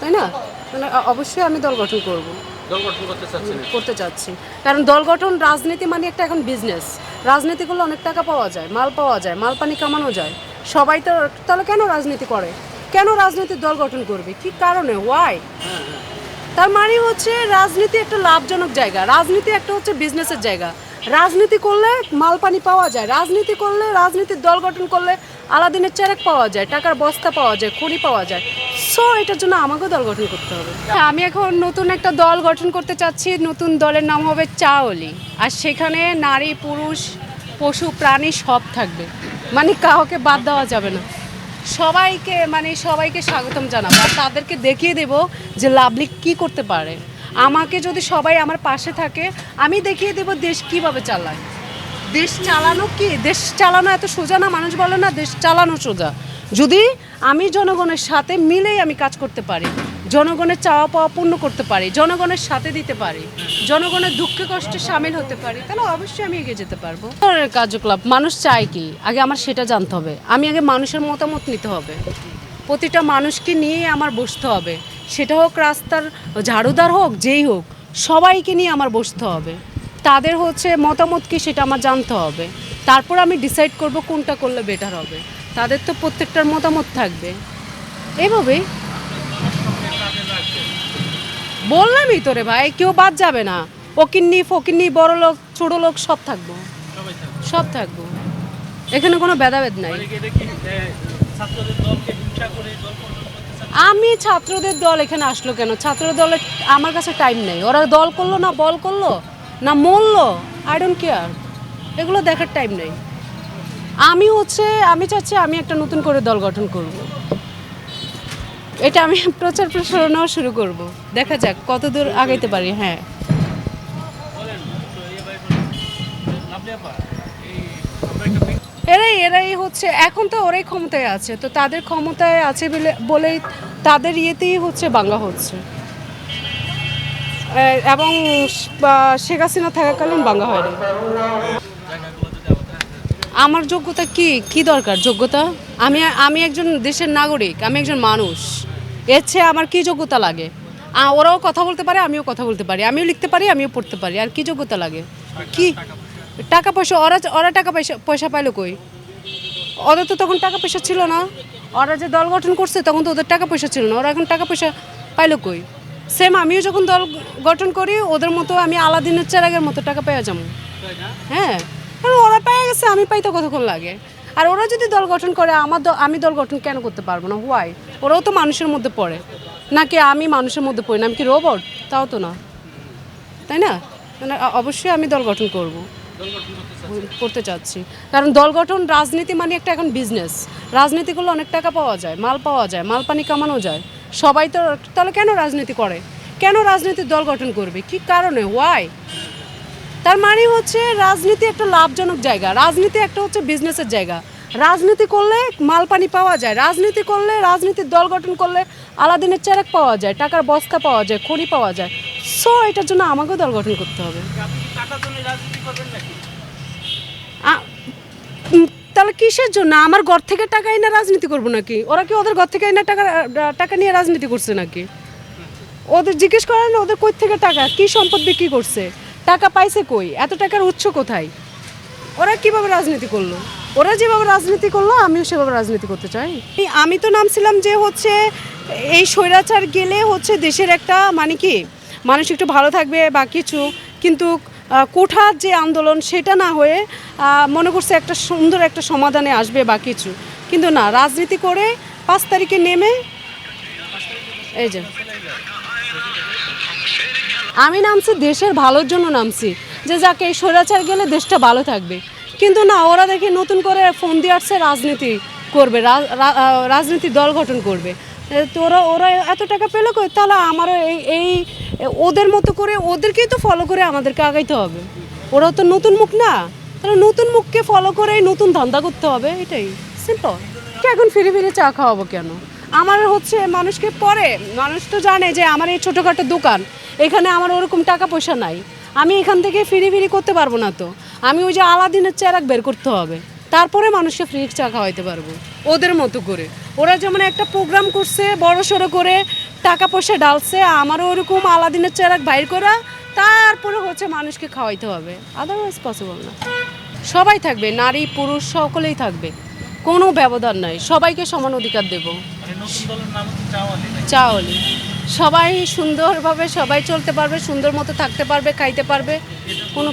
তাই না? মানে অবশ্যই আমি দল গঠন করব। দল গঠন করতে চাচ্ছেন করতে চাচ্ছি। কারণ দল গঠন রাজনীতি মানে একটা এখন বিজনেস রাজনীতি করলে অনেক টাকা পাওয়া যায় মাল পাওয়া যায় মাল পানি কামানো যায়। সবাই তো তাহলে কেন রাজনীতি করে? কেন রাজনীতির দল গঠন করবে? কি কারণে? ওয়াই তার মানে হচ্ছে রাজনীতি একটা লাভজনক জায়গা। রাজনীতি একটা হচ্ছে বিজনেসের জায়গা। রাজনীতি করলে মাল পানি পাওয়া যায়। রাজনীতি করলে রাজনীতির দল গঠন করলে আলাদিনের চেরেক পাওয়া যায়, টাকার বস্তা পাওয়া যায় খড়ি পাওয়া যায়। সো এটার জন্য আমাকেও দল গঠন করতে হবে। আমি এখন নতুন একটা দল গঠন করতে চাচ্ছি। নতুন দলের নাম হবে চাওলি। আর সেখানে নারী, পুরুষ, পশু, প্রাণী সব থাকবে। মানে কাউকে বাদ দেওয়া যাবে না। সবাইকে মানে সবাইকে স্বাগতম জানাব। আর তাদেরকে দেখিয়ে দেব যে লাভলি কি করতে পারে। আমাকে যদি সবাই আমার পাশে থাকে, আমি দেখিয়ে দেব দেশ কীভাবে চালায়। দেশ চালানো কি? দেশ চালানো এত সোজা না? মানুষ বলে না, দেশ চালানো সোজা। যদি আমি জনগণের সাথে মিলেই আমি কাজ করতে পারি, জনগণের চাওয়া পাওয়া পূর্ণ করতে পারি, জনগণের সাথে দিতে পারি, জনগণের দুঃখে কষ্টে সামিল হতে পারি, তাহলে অবশ্যই আমি এগিয়ে যেতে পারব। কার্যকলাপ? মানুষ চায় কি? আগে আমার সেটা জানতে হবে। আমি আগে মানুষের মতামত নিতে হবে। প্রতিটা মানুষকে নিয়ে আমার বসতে হবে। সেটা হোক রাস্তার ঝাড়ুদার হোক, যেই হোক, সবাইকে নিয়ে আমার বসতে হবে। তাদের হচ্ছে মতামত কি সেটা আমার জানতে হবে। তারপর আমি ডিসাইড করব কোনটা করলে বেটার হবে। তাদের তো প্রত্যেকটার মতামত থাকবে। এভাবেই। বললামই তো রে ভাই, কেউ বাদ যাবে না। ওকিন্নি ফকিন্নি বড় লোক ছোট লোক সব থাকব। সব থাকব। এখানে কোনো ভেদাভেদ নাই। আমি ছাত্রদের দল এখানে আসলো কেন? ছাত্র দলে আমার কাছে টাইম নেই। ওরা দল করল না, বল করল? না মরলো আই ডোন্ট কেয়ার এগুলো দেখার টাইম নেই। আমি হচ্ছে, আমি চাচ্ছি আমি একটা নতুন করে দল গঠন করব। এটা আমি প্রচার প্রসারণাও শুরু করব। দেখা যাক কত দূর আগাইতে পারি হ্যাঁ। এরাই এরাই হচ্ছে, এখন তো ওরাই ক্ষমতায় আছে, তো তাদের ক্ষমতায় আছে বলে, বলেই তাদের ইয়েতেই হচ্ছে বাংলা হচ্ছে। এবং শেখ হাসিনা থাকাকালীন বাংলা হয়নি। আমার যোগ্যতা কি? কি দরকার যোগ্যতা? আমি আমি একজন দেশের নাগরিক, আমি একজন মানুষ। এর চেয়ে আমার কি যোগ্যতা লাগে? ওরাও কথা বলতে পারে, আমিও কথা বলতে পারি। আমিও লিখতে পারি, আমিও পড়তে পারি। আর কি যোগ্যতা লাগে? কি? টাকা পয়সা, ওরা ওরা টাকা পয়সা পয়সা পাইলো কই? ওদের তো তখন টাকা পয়সা ছিল না। ওরা যে দল গঠন করছে, তখন তো ওদের টাকা পয়সা ছিল না। ওরা এখন টাকা পয়সা পাইলো কই? সেম আমিও যখন দল গঠন করি, ওদের মতো আমি আলাদিনের চেরাগের মতো টাকা পেয়ে যাব। হ্যাঁ কারণ ওরা পেয়ে গেছে, আমি পাইতে কতক্ষণ লাগে। আর ওরা যদি দল গঠন করে, আমার আমি দল গঠন কেন করতে পারব না? হোয়াই ওরাও তো মানুষের মধ্যে পড়ে। নাকি আমি মানুষের মধ্যে পড়ি না? আমি কি রোবট তাও তো না। তাই না? মানে অবশ্যই আমি দল গঠন করব। করতে চাচ্ছি। কারণ দল গঠন, রাজনীতি মানে একটা এখন বিজনেস রাজনীতি করলে অনেক টাকা পাওয়া যায়, মাল পাওয়া যায়, মাল পানি কামানো যায়। সবাই তো তাহলে কেন রাজনীতি করে? কেন রাজনীতির দল গঠন করবে? কি কারণে? ওয়াই তার মানে হচ্ছে রাজনীতি একটা লাভজনক জায়গা। রাজনীতি একটা হচ্ছে বিজনেসের জায়গা। রাজনীতি করলে মাল পানি পাওয়া যায়। রাজনীতি করলে রাজনীতির দল গঠন করলে আলাদিনের চেরেক পাওয়া যায়, টাকার বস্তা পাওয়া যায় খড়ি পাওয়া যায়। সো এটার জন্য আমাকেও দল গঠন করতে হবে আপনি কি টাকার জন্য রাজনীতি করবেন নাকি আ- উম, তাহলে কিসের জন্য? আমার ঘর থেকে টাকা এনে রাজনীতি করব নাকি? ওরা কি ওদের ঘর থেকে এনে টাকা টাকা নিয়ে রাজনীতি করছে নাকি? ওদের জিজ্ঞেস করেন, ওদের কই থেকে টাকা? কি সম্পদ বিক্রি করছে? টাকা পাইছে কই? এত টাকার উৎস কোথায়? ওরা কীভাবে রাজনীতি করল? ওরা যেভাবে রাজনীতি করল, আমিও সেভাবে রাজনীতি করতে চাই। আমি তো নামছিলাম যে হচ্ছে, এই স্বৈরাচার গেলে হচ্ছে দেশের একটা মানে কি, মানুষ একটু ভালো থাকবে বা কিছু। কিন্তু কোঠার যে আন্দোলন, সেটা না হয়ে মনে করছে একটা সুন্দর একটা সমাধানে আসবে বা কিছু। কিন্তু না, রাজনীতি করে পাঁচ তারিখে নেমে, এই যে। আমি নামছি দেশের ভালোর জন্য নামছি। যে যাকে এই স্বৈরাচার গেলে দেশটা ভালো থাকবে। কিন্তু না, ওরা দেখি নতুন করে ফোন দিয়ে আসছে, রাজনীতি করবে রাজনীতি দল গঠন করবে। তো ওরা ওরা এত টাকা পেল কই? তাহলে আমারও এই এই ওদের মতো করে ওদেরকেই তো ফলো করে আমাদেরকে আগাইতে হবে। ওরা তো নতুন মুখ না। তাহলে নতুন মুখকে ফলো করে নতুন ধান্দা করতে হবে এটাই। সিম্পল এখন ফিরে ফিরে চা খাওয়াবো কেন? আমার হচ্ছে মানুষকে পরে মানুষ তো জানে যে আমার এই ছোটোখাটো দোকান এখানে আমার ওরকম টাকা পয়সা নাই। আমি এখান থেকে ফিরি ফিরি করতে পারব না তো। আমি ওই যে আলাদিনের চেরাক বের করতে হবে। তারপরে মানুষকে ফ্রি চা খাওয়াইতে পারব। ওদের মতো করে। ওরা যেমন একটা প্রোগ্রাম করছে বড় সড়ো করে টাকা পয়সা ডালছে আমারও ওরকম আলাদিনের চেরাক বাইর করা তারপরে হচ্ছে মানুষকে খাওয়াইতে হবে। আদারওয়াইজ পসিবল না। সবাই থাকবে নারী পুরুষ সকলেই থাকবে। কোনো ব্যবধান নাই। সবাইকে সমান অধিকার দেবো। মানে চাওয়ালি। সবাই সুন্দরভাবে সবাই চলতে পারবে সুন্দর মতো থাকতে পারবে খাইতে পারবে। কোনো